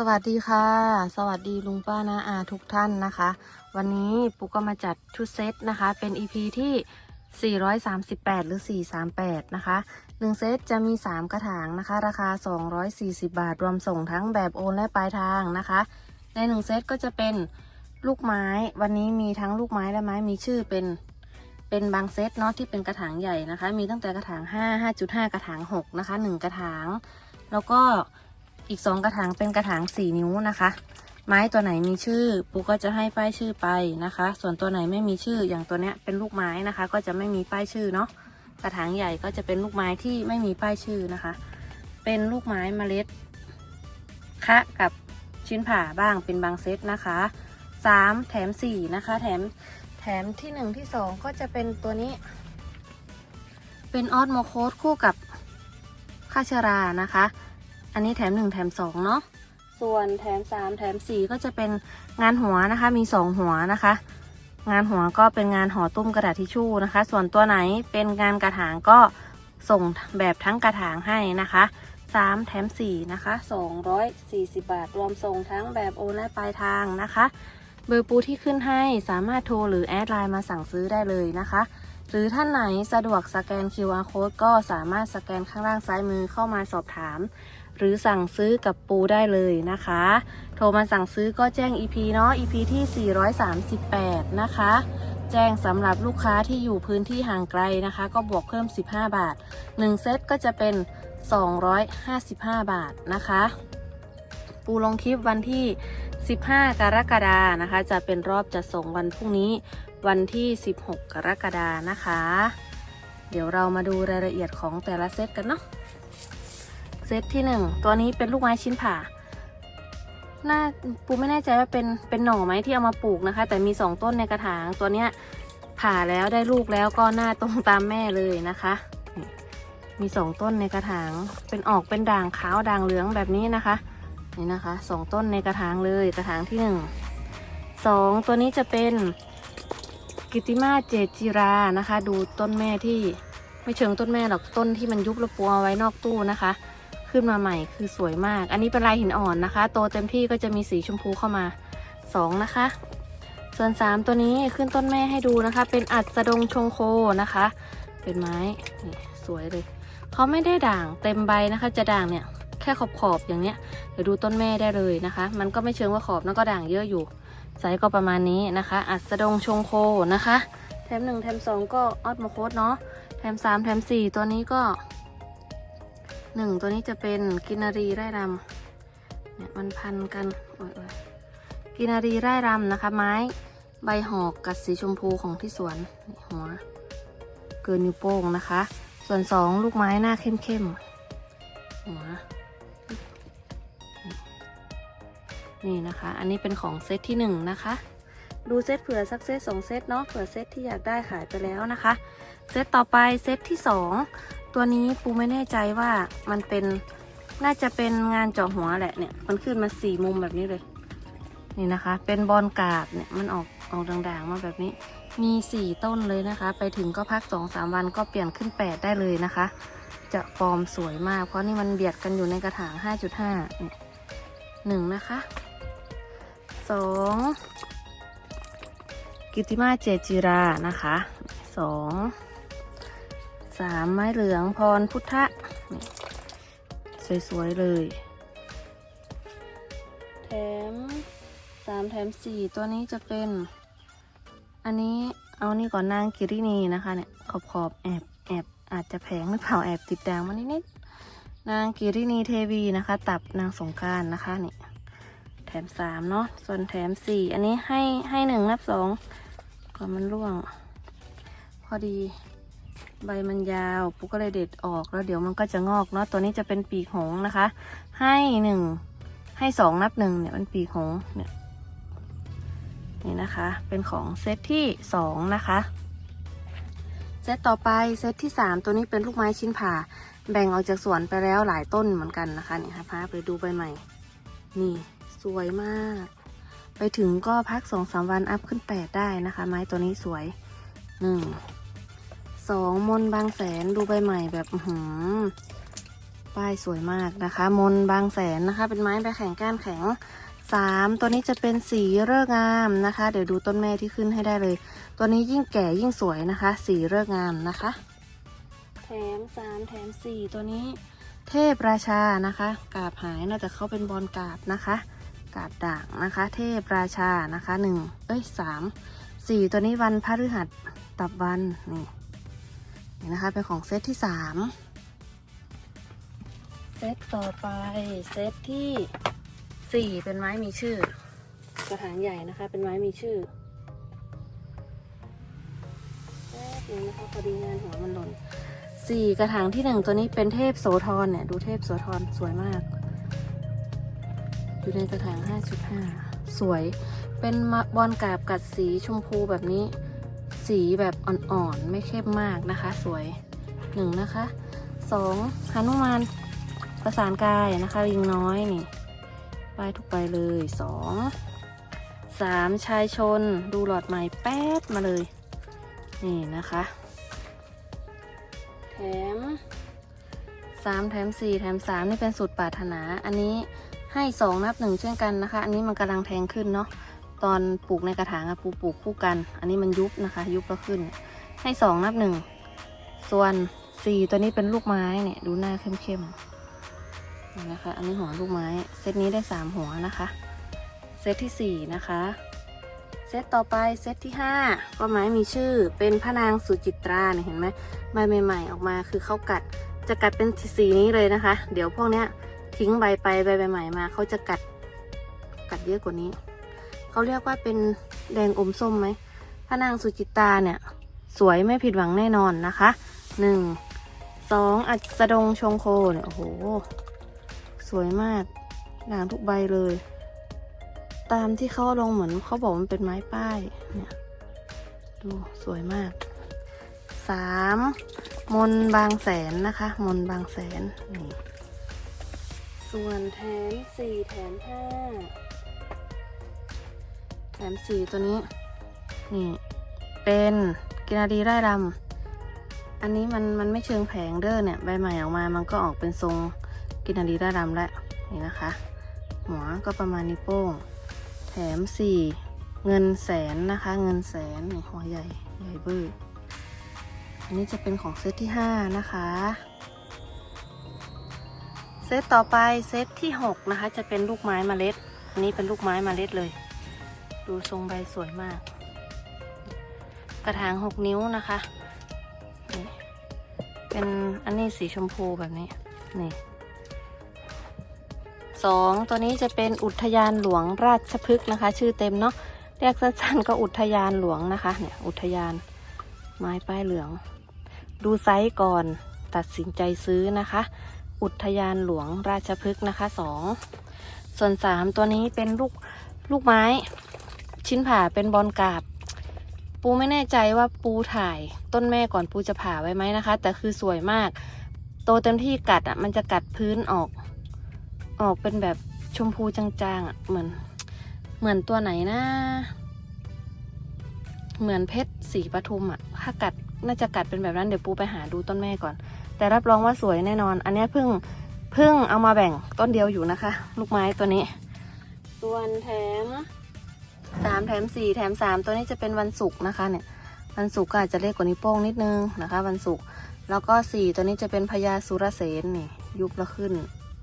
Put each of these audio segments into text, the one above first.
สวัสดีค่ะ สวัสดีลุงป้านาอาทุกท่านนะคะ วันนี้ปุ๊กก็มาจัดชุดเซตนะคะ เป็น EP ที่ 438 หรือ 438 นะคะ 1 เซตจะมี 3 กระถางนะคะ ราคา 240 บาท รวมส่งทั้งแบบโอนและปลายทางนะคะ ใน 1 เซตก็จะเป็นลูกไม้ วันนี้มีทั้งลูกไม้และไม้มีชื่อเป็นเป็นบางเซตเนาะที่เป็นกระถางใหญ่นะคะ มีตั้งแต่กระถาง 5 5.5 กระถาง 6 นะคะ 1 กระถาง แล้วก็ อีก2กระถางเป็นกระถาง4นิ้วนะคะ ไม้ตัวไหนมีชื่อปูก็จะให้ป้ายชื่อไปนะคะ ส่วนตัวไหนไม่มีชื่ออย่างตัวเนี้ยเป็นลูกไม้นะคะ ก็จะไม่มีป้ายชื่อเนาะกระถางใหญ่ก็จะเป็นลูกไม้ที่ไม่มีป้ายชื่อนะคะ เป็นลูกไม้เมล็ดคะกับชิ้นผ่าบ้างเป็นบางเซตนะคะสามแถมสี่นะคะ แถมแถมที่หนึ่งที่สองก็จะเป็นตัวนี้ เป็นออสโมโคสคู่กับค่าชรานะคะ อันนี้แถมหนึ่งแถมสองเนาะส่วนแถม3แถม4ก็จะเป็นงานหัวนะคะมี2หัวนะคะ งานหัวก็เป็นงานห่อตุ้มกระดาษทิชชู่นะคะ ส่วนตัวไหนเป็นงานกระถางก็ส่งแบบทั้งกระถางให้นะคะ3แถม4นะคะ240บาท รวมส่งทั้งแบบโอนและปลายทางนะคะ เบอร์ปูที่ขึ้นให้สามารถโทรหรือแอดไลน์มาสั่งซื้อได้เลยนะคะหรือท่านไหนสะดวกสแกน QR code ก็สามารถสแกนข้างล่างซ้ายมือเข้ามาสอบถาม หรือสั่งซื้อกับปูได้เลยนะคะ โทรมาสั่งซื้อก็แจ้ง EP เนาะ EP ที่ 438 นะคะ แจ้งสำหรับลูกค้าที่อยู่พื้นที่ห่างไกลนะคะ ก็บวกเพิ่ม 15 บาท 1 เซตก็จะเป็น 255 บาทนะคะ ปูลงคลิปวันที่ 15 กรกฎานะคะ จะเป็นรอบจะส่งวันพรุ่งนี้วันที่ 16 กรกฎานะคะ เดี๋ยวเรามาดูรายละเอียดของแต่ละเซตกันเนาะ เซตที่หนึ่งตัวนี้เป็นลูกไม้ชิ้นผ่าน่าปูไม่แน่ใจว่าเป็นเป็นหน่อไหมที่เอามาปลูกนะคะ แต่มีสองต้นในกระถางตัวเนี้ยผ่าแล้วได้ลูกแล้วก็หน้าตรงตามแม่เลยนะคะ มีสองต้นในกระถางเป็นออกเป็นด่างขาวด่างเหลืองแบบนี้นะคะนี่นะคะสองต้นในกระถางเลยกระถางที่หนึ่งสองตัวนี้จะเป็นกิติมาเจจิรานะคะ ดูต้นแม่ที่ไม่เชิงต้นแม่หรอกต้นที่มันยุบแล้วปัวเอาไว้นอกตู้นะคะ ขึ้นมาใหม่คือสวยมาก อันนี้เป็นลายหินอ่อนนะคะ โตเต็มที่ก็จะมีสีชมพูเข้ามา 2 นะคะ ส่วน 3 ตัวนี้ขึ้นต้นแม่ให้ดูนะคะ เป็นอัสดงชงโคนะคะ เป็นไม้นี่สวยเลย เขาไม่ได้ด่างเต็มใบนะคะ จะด่างเนี่ยแค่ขอบขอบๆอย่างเนี้ยเดี๋ยวดูต้นแม่ได้เลยนะคะ มันก็ไม่เชิงว่าขอบแล้วก็ด่างเยอะอยู่ไซส์ก็ประมาณนี้นะคะ อัสดงชงโคนะคะ แถมหนึ่งแถมสองก็ออดโมโคสเนาะแถมสามแถมสี่ตัวนี้ก็ หนึ่งตัวนี้จะเป็นกินนารีไร่รำเนี่ยมันพันกันโอ้ยกินนารีไร่รำนะคะ ไม้ใบหอกกัดสีชมพูของที่สวนหัว เกินนิ้วโป้งนะคะ ส่วนสองลูกไม้หน้าเข้มๆหัวนี่นะคะ อันนี้เป็นของเซตที่หนึ่งนะคะ ดูเซตเผื่อสักเซตสองเซตเนาะเผื่อเซตที่อยากได้ขายไปแล้วนะคะ เซตต่อไปเซตที่สองตัวนี้ปูไม่แน่ใจว่ามันเป็นน่าจะเป็นงานเจาะหัวแหละเนี่ยมันขึ้นมาสี่มุมแบบนี้เลย นี่นะคะ เป็นบอลกาบเนี่ยมันออกออกด่างๆมาแบบนี้ มีสี่ต้นเลยนะคะ ไปถึงก็พักสองสามวันก็เปลี่ยนขึ้นแปดได้เลยนะคะ จะฟอร์มสวยมาก เพราะนี่มันเบียดกันอยู่ในกระถางห้าจุดห้าหนึ่งนะคะสอง กิติมาเจจิรานะคะสองสามไม้เหลืองพรพุทธะสวยๆเลย แถมสามแถมสี่ตัวนี้จะเป็น อันนี้เอานี่ก่อนนางกิรินีนะคะเนี่ยขอบขอบแอบแอบอาจจะแพงหรือเปล่าแอบติดแดงมานิดๆนางกิรินีเทวีนะคะ ตับนางสงการนะคะนี่แถมสามเนาะส่วนแถมสี่อันนี้ให้ให้หนึ่งนับสอง ก่อมันร่วง พอดีใบมันยาวปุ๊กก็เลยเด็ดออกแล้วเดี๋ยวมันก็จะงอกเนาะตัวนี้จะเป็นปีกหงนะคะ ให้หนึ่งให้สองนับหนึ่งเนี่ยมันปีกหงเนี่ยนี่นะคะ เป็นของเซตที่สองนะคะเซตต่อไปเซตที่สามตัวนี้เป็นลูกไม้ชิ้นผ่า แบ่งออกจากสวนไปแล้วหลายต้นเหมือนกันนะคะเนี่ยค่ะพาไปดูใบใหม่ นี่สวยมาก ไปถึงก็พักสองสามวันอัพขึ้นแปดได้นะคะ ไม้ตัวนี้สวยหนึ่งสองมนบางแสนดูใบใหม่แบบหือป้ายสวยมากนะคะ มนบางแสนนะคะ เป็นไม้ใบแข็งก้านแข็งสามตัวนี้จะเป็นสีเริกงามนะคะ เดี๋ยวดูต้นแม่ที่ขึ้นให้ได้เลย ตัวนี้ยิ่งแก่ยิ่งสวยนะคะ สีเริกงามนะคะ แถมสามแถมสี่ตัวนี้เทพราชานะคะ กาบหายน่าจะเข้าเป็นบอลกาบนะคะาบด่างนะคะ เทพราชานะคะหนึ่งเอ้ยสามสี่ตัวนี้วันพฤหัสตับวันนี่นี่นะคะเป็นของเซตที่สามเซตต่อไปเซตที่สี่เป็นไม้มีชื่อ กระถางใหญ่นะคะ เป็นไม้มีชื่อแป๊บนึงนะคะพอดีงานหัวมันหล่นสี่กระถางที่หนึ่งตัวนี้เป็นเทพโสธรเนี่ยดูเทพโสธรสวยมาก อยู่ในกระถาง 5.5 สวย เป็นบอลกาบกัดสีชมพูแบบนี้ สีแบบอ่อนๆ ไม่เข้มมากนะคะ สวยหนึ่งนะคะสองฮานุมานประสานกายนะคะยิงน้อยนี่ไปทุกไปเลยสองสามชายชนดูหลอดใหม่แป๊ดมาเลย นี่นะคะ แถมสามแถมสี่แถมสามนี่เป็นสูตรปรารถนาอันนี้ ให้สองนับหนึ่งเช่นกันนะคะ อันนี้มันกำลังแทงขึ้นเนาะตอนปลูกในกระถางอะปลูกปลูกคู่กัน อันนี้มันยุบนะคะ ยุบแล้วขึ้น ให้สองนับหนึ่งส่วนสี่ตัวนี้เป็นลูกไม้เนี่ยดูหน้าเข้มๆนี่นะคะ อันนี้หัวลูกไม้ เซตนี้ได้สามหัวนะคะ เซตที่สี่นะคะเซตต่อไปเซตที่ห้าก็ไม้มีชื่อเป็นพระนางสุจิตราเนี่ยเห็นไหมใบใหม่ ๆ ออกมาคือเขากัดจะกัดเป็นสีนี้เลยนะคะ เดี๋ยวพวกเนี้ย ทิ้งใบไปใบใหม่มาเขาจะกัด กัดเยอะกว่านี้ เขาเรียกว่าเป็นแดงอมส้มไหมพระนางสุจิตาเนี่ย สวยไม่ผิดหวังแน่นอนนะคะหนึ่งสองอัสดงชงโคเนี่ยโอ้โห สวยมากด่างทุกใบเลย ตามที่เขาลงเหมือนเขาบอกมันเป็นไม้ป้ายเนี่ยดูสวยมากสามมนบางแสนนะคะ มนบางแสนนี่ ส่วนแถมสี่แถมห้าแถมสี่ตัวนี้ นี่ เป็นกินาดีไร่รำอันนี้มันมันไม่เชิงแผงเด้อเนี่ยใบใหม่ออกมามันก็ออกเป็นทรงกินาดีไร่รำแล้วนี่นะคะ หัวก็ประมาณนิ้วโป้ง แถมสี่เงินแสนนะคะ เงินแสนหัวใหญ่ใหญ่เบอร์อันนี้จะเป็นของเซตที่ 5 นะคะ เซตต่อไปเซตที่ 6 นะคะ จะเป็นลูกไม้มเมล็ด อันนี้เป็นลูกไม้มเมล็ดเลย ดูทรงใบสวยมาก กระถาง 6 นิ้วนะคะนี่เป็นอันนี้สีชมพูแบบนี้ นี่สองตัวนี้จะเป็นอุทยานหลวงราชพฤกษ์นะคะ ชื่อเต็มเนาะเรียกสั้นๆก็อุทยานหลวงนะคะ เนี่ย อุทยานไม้ป้ายเหลือง ดูไซส์ก่อนตัดสินใจซื้อนะคะ อุทยานหลวงราชพฤกษ์นะคะสองส่วนสามตัวนี้เป็นลูกลูกไม้ ชิ้นผ่าเป็นบอลกาบ ปูไม่แน่ใจว่าปูถ่ายต้นแม่ก่อนปูจะผ่าไว้ไหมนะคะ แต่คือสวยมาก โตเต็มที่กัดอะมันจะกัดพื้นออก ออกเป็นแบบชมพูจางๆอะเหมือนเหมือนตัวไหนนะ เหมือนเพชรสีปทุมอะถ้ากัดน่าจะกัดเป็นแบบนั้นเดี๋ยวปูไปหาดูต้นแม่ก่อน แต่รับรองว่าสวยแน่นอน อันเนี้ยเพิ่งเพิ่งเอามาแบ่งต้นเดียวอยู่นะคะ ลูกไม้ตัวนี้ ส่วนแถมสามแถมสี่แถมสามตัวนี้จะเป็นวันศุกร์นะคะเนี่ย วันศุกร์ก็อาจจะเล็กกว่านิ้วโป้งนิดนึงนะคะ วันศุกร์แล้วก็สี่ตัวนี้จะเป็นพญาสุรเสนนี่ ยุบแล้วขึ้น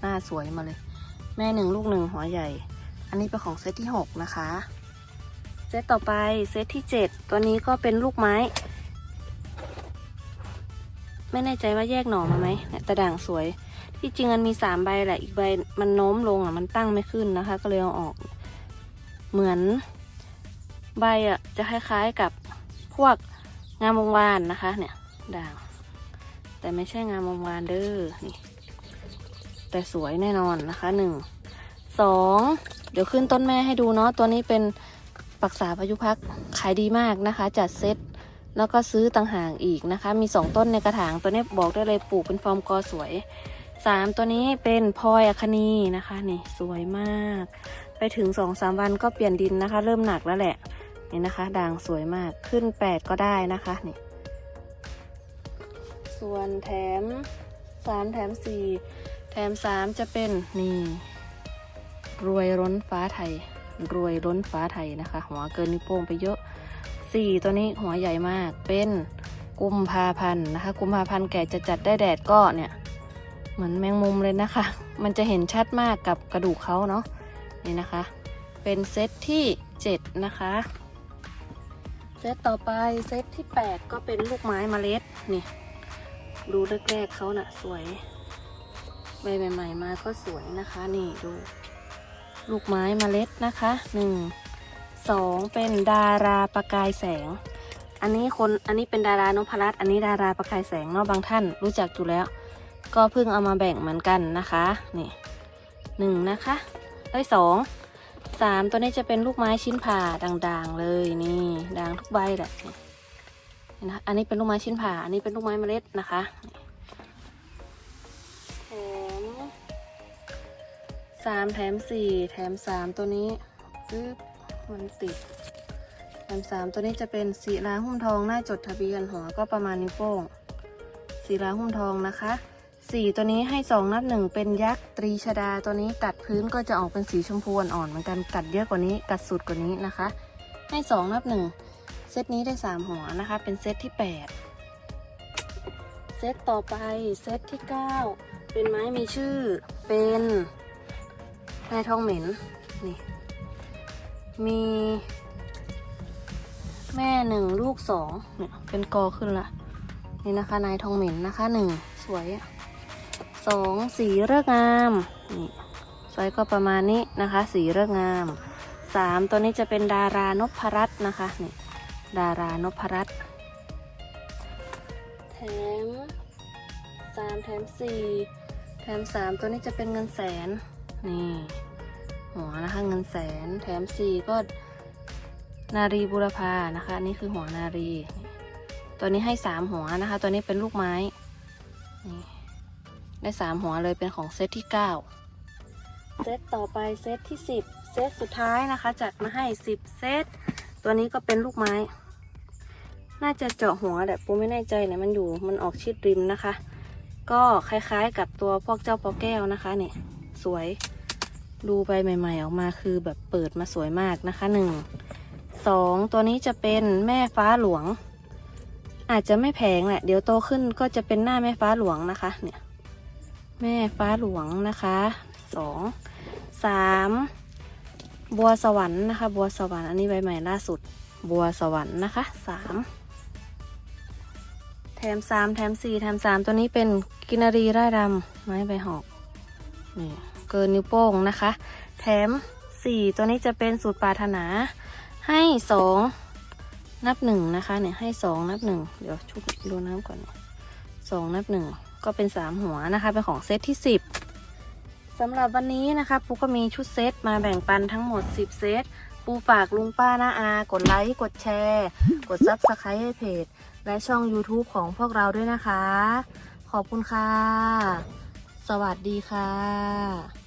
หน้าสวยมาเลย แม่หนึ่งลูกหนึ่งหัวใหญ่ อันนี้เป็นของเซตที่หกนะคะ เซตต่อไปเซตที่7ตัวนี้ก็เป็นลูกไม้ ไม่แน่ใจว่าแยกหน่อมาไหมเนี่ยแต่ด่างสวย ที่จริงมันมีสามใบแหละอีกใบมันโน้มลงอะมันตั้งไม่ขึ้นนะคะ ก็เลยเอาออก เหมือนใบอะจะคล้ายๆกับพวกงามวงวานนะคะ เนี่ยด่าง แต่ไม่ใช่งามวงวานเด้อนี่ แต่สวยแน่นอนนะคะหนึ่งสองเดี๋ยวขึ้นต้นแม่ให้ดูเนาะตัวนี้เป็นปักษาพายุพักขายดีมากนะคะ จัดเซต แล้วก็ซื้อต่างหากอีกนะคะ มีสองต้นในกระถาง ตัวนี้บอกได้เลยปลูกเป็นฟอร์มกอสวยสามตัวนี้เป็นพลอยอคนีนะคะ นี่สวยมาก ไปถึงสองสามวันก็เปลี่ยนดินนะคะ เริ่มหนักแล้วแหละ นี่นะคะ ด่างสวยมากขึ้นแปดก็ได้นะคะนี่ส่วนแถมสามแถมสี่ถมสามจะเป็นนี่รวยร้นฟ้าไทย รวยร้นฟ้าไทยนะคะ หัวเกินนิ้วโป้งไปเยอะ สี่ตัวนี้หัวใหญ่มากเป็นกุมภาพันธ์นะคะ กุมภาพันธ์แก่จะจัดได้แดดก็เนี่ย เหมือนแมงมุมเลยนะคะ มันจะเห็นชัดมากกับกระดูกเขาเนาะนี่นะคะ เป็นเซตที่เจ็ดนะคะ เซตต่อไปเซตที่แปดก็เป็นลูกไม้เมล็ดนี่ ดูแรกๆเขาน่ะสวยใบใหม่ๆมาก็สวยนะคะ นี่ดู ลูกไม้เมล็ดนะคะหนึ่ง สองเป็นดาราประกายแสง อันนี้คนอันนี้เป็นดารานพรัตน์อันนี้ดาราประกายแสงเนาะบางท่านรู้จักอยู่แล้ว ก็เพิ่งเอามาแบ่งเหมือนกันนะคะนี่หนึ่งนะคะเอ้สองสามตัวนี้จะเป็นลูกไม้ชิ้นผ่าด่างๆเลยนี่ด่างทุกใบแหละนี่นะอันนี้เป็นลูกไม้ชิ้นผ่า อันนี้เป็นลูกไม้เมล็ดนะคะแถมสามแถมสี่แถมสามตัวนี้ปึ๊บ มันติดแถมสามตัวนี้จะเป็นสีลาหุ้มทองหน้าจดทะเบียนหัวก็ประมาณนิ้วโป้งสีลาหุ้มทองนะคะสีตัวนี้ให้สองนับหนึ่งเป็นยักษ์ตรีชดาตัวนี้กัดพื้นก็จะออกเป็นสีชมพูอ่อนๆเหมือนกันกัดเยอะกว่านี้กัดสุดกว่านี้นะคะ ให้สองนับหนึ่งเซตนี้ได้สามหัวนะคะ เป็นเซตที่แปดเซตต่อไปเซตที่เก้าเป็นไม้มีชื่อเป็นนายทองเหม็นนี่ มีแม่หนึ่งลูกสองเนี่ยเป็นกอขึ้นละนี่นะคะนายทองเหม็นนะคะหนึ่งสวยอะสองสีเลิกงามนี่สวยก็ประมาณนี้นะคะ สีเลิกงามสามตัวนี้จะเป็นดารานพรัตน์นะคะนี่ดารานพรัตน์แถมสามแถมสี่แถมสามตัวนี้จะเป็นเงินแสนนี่ หัวนะคะเงินแสนแถมสี่ก็นารีบุรพานะคะนี่คือหัวนารี ตัวนี้ให้สามหัวนะคะ ตัวนี้เป็นลูกไม้ได้สามหัวเลยเป็นของเซตที่เก้าเซตต่อไปเซตที่สิบเซตสุดท้ายนะคะ จัดมาให้สิบเซตตัวนี้ก็เป็นลูกไม้ น่าจะเจาะหัวแหละปูไม่แน่ใจเนี่ยมันอยู่มันออกชิดริมนะคะ ก็คล้ายๆกับตัวพวกเจ้าปอแก้วนะคะเนี่ยสวย ดูใบใหม่ ๆ ออกมาคือแบบเปิดมาสวยมากนะคะหนึ่งสองตัวนี้จะเป็นแม่ฟ้าหลวง อาจจะไม่แพงแหละ เดี๋ยวโตขึ้นก็จะเป็นหน้าแม่ฟ้าหลวงนะคะ เนี่ย แม่ฟ้าหลวงนะคะสองสามบัวสวรรค์นะคะ บัวสวรรค์อันนี้ใบใหม่ล่าสุด บัวสวรรค์นะคะสามแถมสามแถมสี่แถมสามตัวนี้เป็นกินรีไร่รำไม้ใบหอกนี่ เกินนิ้วโป้งนะคะ แถมสี่ตัวนี้จะเป็นสูตรปรารถนา ให้สองนับหนึ่งนะคะเนี่ยให้สองนับหนึ่งเดี๋ยวชุบดูน้ำก่อนเนี่ยสองนับหนึ่งก็เป็นสามหัวนะคะเป็นของเซตที่สิบสำหรับวันนี้นะคะปูก็มีชุดเซตมาแบ่งปันทั้งหมด 10 เซตปูฝากลุงป้าน้าอา กดไลค์ กดแชร์ กดซับสไครต์ให้เพจ และช่อง YouTube ของพวกเราด้วยนะคะ ขอบคุณค่ะ สวัสดีค่ะ